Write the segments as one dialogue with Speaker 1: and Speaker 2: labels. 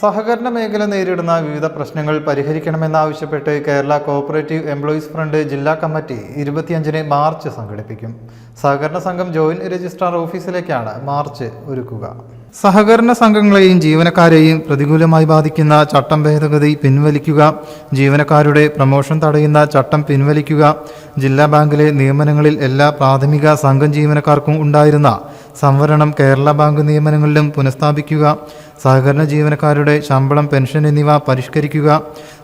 Speaker 1: സഹകരണ മേഖല നേരിടുന്ന വിവിധ പ്രശ്നങ്ങൾ പരിഹരിക്കണമെന്നാവശ്യപ്പെട്ട് കേരള കോഓപ്പറേറ്റീവ് എംപ്ലോയീസ് ഫ്രണ്ട് ജില്ലാ കമ്മിറ്റി ഇരുപത്തിയഞ്ചിന് മാർച്ച് സംഘടിപ്പിക്കും. സഹകരണ സംഘം ജോയിന്റ് രജിസ്ട്രാർ ഓഫീസിലേക്കാണ് മാർച്ച് ഒരുക്കുക. സഹകരണ സംഘങ്ങളെയും ജീവനക്കാരെയും പ്രതികൂലമായി ബാധിക്കുന്ന ചട്ടം ഭേദഗതി പിൻവലിക്കുക ജീവനക്കാരുടെ പ്രമോഷൻ തടയുന്ന ചട്ടം പിൻവലിക്കുക ജില്ലാ ബാങ്കിലെ നിയമനങ്ങളിൽ എല്ലാ പ്രാഥമിക സംഘം ജീവനക്കാർക്കും ഉണ്ടായിരുന്ന സംവരണം കേരള ബാങ്ക് നിയമനങ്ങളിലും പുനഃസ്ഥാപിക്കുക സഹകരണ ജീവനക്കാരുടെ ശമ്പളം പെൻഷൻ എന്നിവ പരിഷ്കരിക്കുക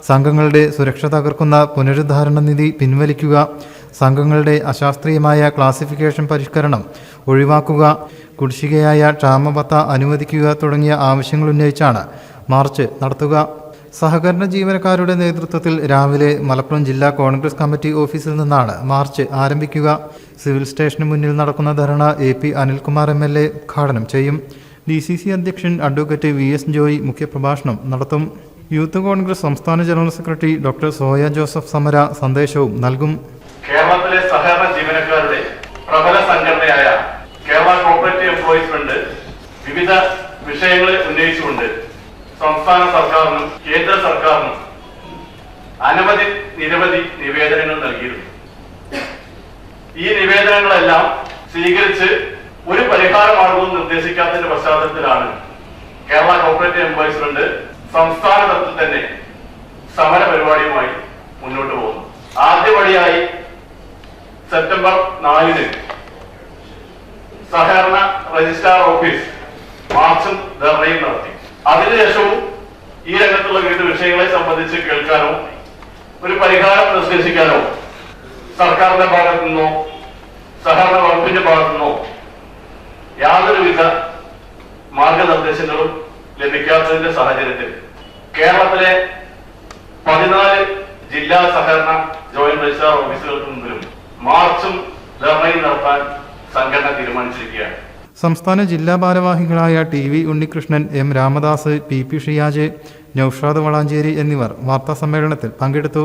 Speaker 1: സംഘങ്ങളുടെ സുരക്ഷ തകർക്കുന്ന പുനരുദ്ധാരണ നിധി പിൻവലിക്കുക സംഘങ്ങളുടെ അശാസ്ത്രീയമായ ക്ലാസിഫിക്കേഷൻ പരിഷ്കരണം ഒഴിവാക്കുക കുടിശ്ശികയായ ക്ഷാമബത്ത അനുവദിക്കുക തുടങ്ങിയ ആവശ്യങ്ങൾ ഉന്നയിച്ചാണ് മാർച്ച് നടത്തുക. സഹകരണ ജീവനക്കാരുടെ നേതൃത്വത്തിൽ രാവിലെ മലപ്പുറം ജില്ലാ കോൺഗ്രസ് കമ്മിറ്റി ഓഫീസിൽ നിന്നാണ് മാർച്ച് ആരംഭിക്കുക. സിവിൽ സ്റ്റേഷന് മുന്നിൽ നടക്കുന്ന dharna A P Anilkumar M L A ഉദ്ഘാടനം ചെയ്യും. ഡി സി സി അധ്യക്ഷൻ അഡ്വക്കേറ്റ് വി എസ് ജോയി മുഖ്യപ്രഭാഷണം നടത്തും. യൂത്ത് കോൺഗ്രസ് സംസ്ഥാന general secretary doctor Soya Joseph സമര സന്ദേശവും നൽകും.
Speaker 2: കേരളത്തിലെ സഹകരണ ജീവനക്കാരുടെ പ്രബല സംഘടനയായ കേരള കോപ്പറേറ്റീവ് എംപ്ലോയീസ് ഫണ്ട് വിവിധ വിഷയങ്ങളെ ഉന്നയിച്ചുകൊണ്ട് സംസ്ഥാന സർക്കാരിനും കേന്ദ്ര സർക്കാരിനും അനവധി നിരവധി നിവേദനങ്ങൾ നൽകിയിരുന്നു. ഈ നിവേദനങ്ങളെല്ലാം സ്വീകരിച്ച് ഒരു പരിഹാരമാർഗവും നിർദ്ദേശിക്കാത്തതിന്റെ പശ്ചാത്തലത്തിലാണ് കേരള കോപ്പറേറ്റീവ് എംപ്ലോയീസ് ഫ്രണ്ട് സംസ്ഥാന തലത്തിൽ തന്നെ സമര പരിപാടിയുമായി മുന്നോട്ട് പോകുന്നു ആദ്യപടിയായി സെപ്റ്റംബർ നാലിന് സഹകരണ രജിസ്ട്രാർ ഓഫീസ് മാർച്ചും ധർണയും നടത്തി. അതിനുശേഷവും ഈ രംഗത്തുള്ള വിവിധ വിഷയങ്ങളെ സംബന്ധിച്ച് കേൾക്കാനോ ഒരു പരിഹാരം നിർദ്ദേശിക്കാനോ സർക്കാരിന്റെ ഭാഗത്തു നിന്നോ സഹകരണ വകുപ്പിന്റെ ഭാഗത്തു നിന്നോ യാതൊരുവിധ മാർഗനിർദ്ദേശങ്ങളും ലഭിക്കാത്തതിന്റെ സാഹചര്യത്തിൽ കേരളത്തിലെ പതിനാല് ജില്ലാ സഹകരണ ജോയിന്റ് രജിസ്ട്രാർ ഓഫീസുകൾക്ക് മുമ്പിലും മാർച്ചും ധർണയും നടത്താൻ സംഘടന തീരുമാനിച്ചിരിക്കുകയാണ്.
Speaker 1: സംസ്ഥാന ജില്ലാ ഭാരവാഹികളായ T V Unnikrishnan M Ramadas P P Shiyaj Noushad Valanchery എന്നിവർ വാർത്താസമ്മേളനത്തിൽ പങ്കെടുത്തു.